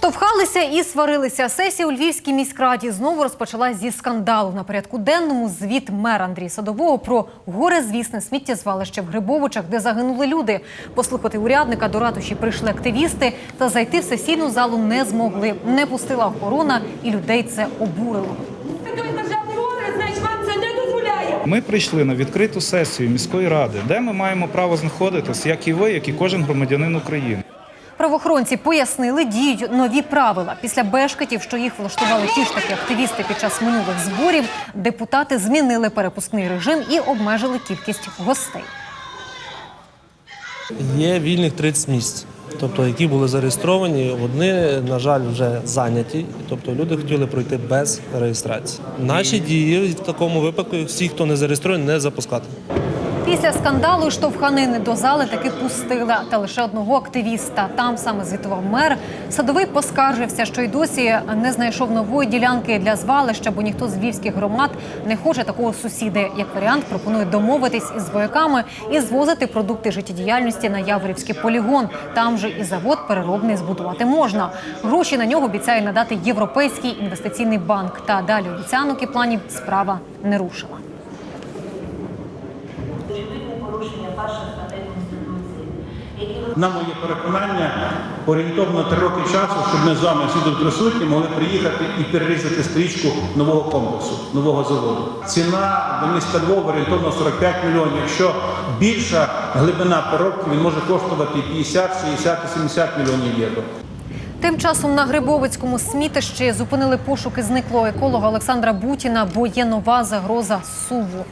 Штовхалися і сварилися. Сесія у Львівській міськраді знову розпочалась зі скандалу. На порядку денному звіт мера Андрій Садового про горе-звісне сміттєзвалище в Грибовичах, де загинули люди. Послухати урядника до ратуші прийшли активісти, та зайти в сесійну залу не змогли. Не пустила охорона, і людей це обурило. Ми прийшли на відкриту сесію міської ради, де ми маємо право знаходитись, як і ви, як і кожен громадянин України. Правоохоронці пояснили, діють нові правила. Після бешкетів, що їх влаштували ті ж таки активісти під час минулих зборів, депутати змінили перепускний режим і обмежили кількість гостей. Є вільних 30 місць, тобто які були зареєстровані. Одні, на жаль, вже зайняті. Тобто люди хотіли пройти без реєстрації. Наші дії в такому випадку всі, хто не зареєстрований, не запускати. Після скандалу штовханини до зали таки пустили, та лише одного активіста. Там саме звітував мер. Садовий поскаржився, що й досі не знайшов нової ділянки для звалища, бо ніхто з львівських громад не хоче такого сусіди. Як варіант, пропонує домовитись із вояками і звозити продукти життєдіяльності на Яворівський полігон. Там же і завод переробний збудувати можна. Гроші на нього обіцяє надати Європейський інвестиційний банк. Та далі обіцянок і планів справа не рушила. На моє переконання, орієнтовно три роки часу, щоб ми з вами всі тут присутні могли приїхати і перерізати стрічку нового комплексу, нового заводу. Ціна до міста Львова орієнтовно 45 мільйонів. Якщо більша глибина переробки, він може коштувати 50, 60 і 70 мільйонів євро. Тим часом на Грибовицькому смітищі зупинили пошуки зниклого еколога Олександра Бутіна, бо є нова загроза суву.